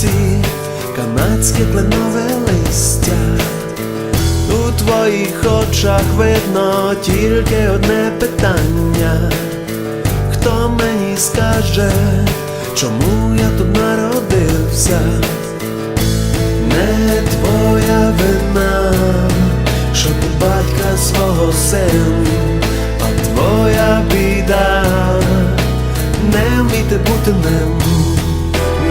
твоїй канадське кленове листя. У твоїх очах видно тільки одне питання. Хто мені скаже, чому я тут народився? Не твоя вина, що ти батька свого син, а твоя біда, не вміти бути ним.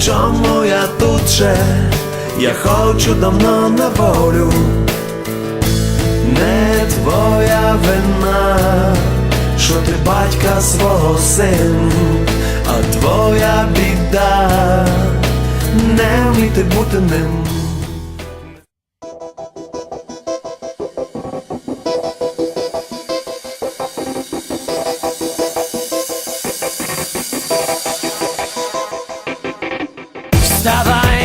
Чому я тут ще? Я хочу давно на волю. Не твоя вина, що ти батька свого син, а твоя біда, не вміти бути ним.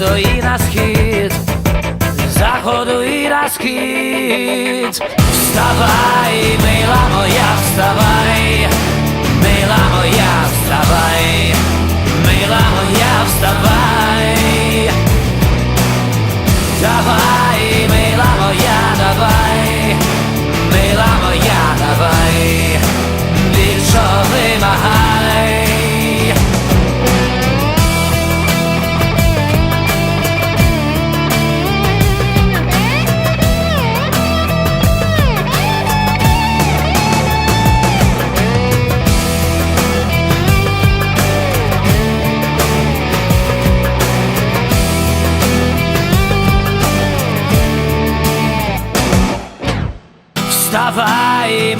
Заходу і на схід, заходу і на схід. Вставай, мила моя, вставай, мила моя, вставай,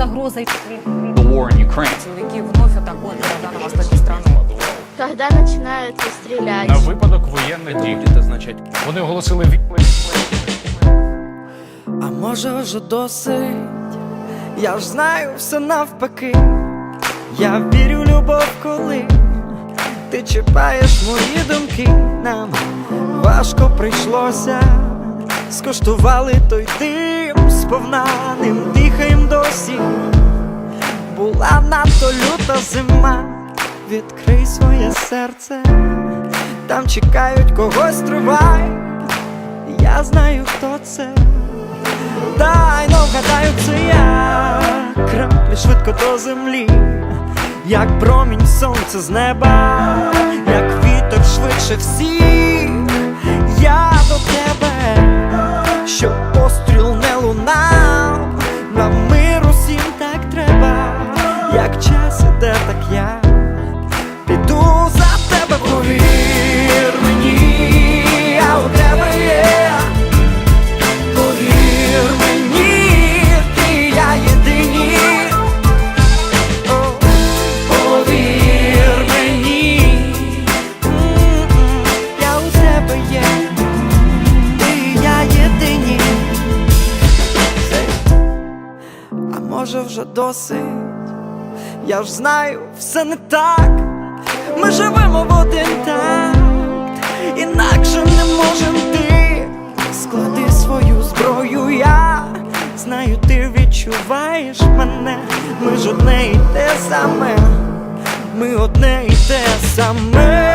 Загрозой the war in Ukraine. силовики вновь атакуют города на востоке страны. Когда начинают стрелять? На випадок воєнних дій. Вони оголосили війну. А може вже досить, я ж знаю все навпаки. Я вірю в любов, коли ти чіпаєш мої думки. Нам важко прийшлося, скуштували той дим сповна ним дихаєм досі. Була надто люта зима, відкрий своє серце, там чекають когось тривай. Я знаю, хто це. Дай, ну вгадаю, це я. Краплі швидко до землі, як промінь сонця з неба, як вітер швидше всіх, я до тебе, щоб постріл не досить, я ж знаю, все не так. Ми живемо в один такт, інакше не можем ти. Склади свою зброю, я знаю, ти відчуваєш мене. Ми ж одне і те саме, ми одне і те саме.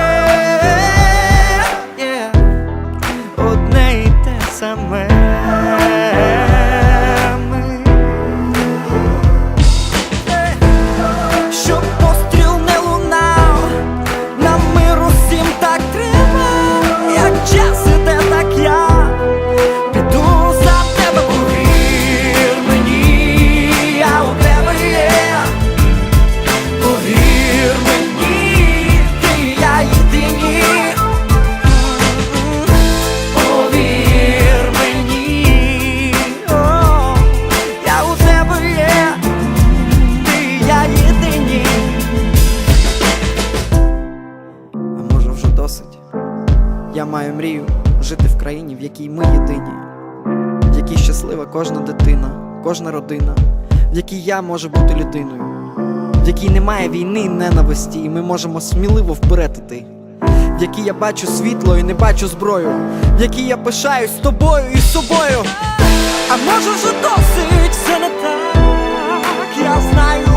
Мрію жити в країні, в якій ми єдині, в якій щаслива кожна дитина, кожна родина, в якій я можу бути людиною, в якій немає війни і ненависті, і ми можемо сміливо вперед іти. В якій я бачу світло і не бачу зброю, в якій я пишаюсь тобою і собою. А може вже досить все не так, я знаю.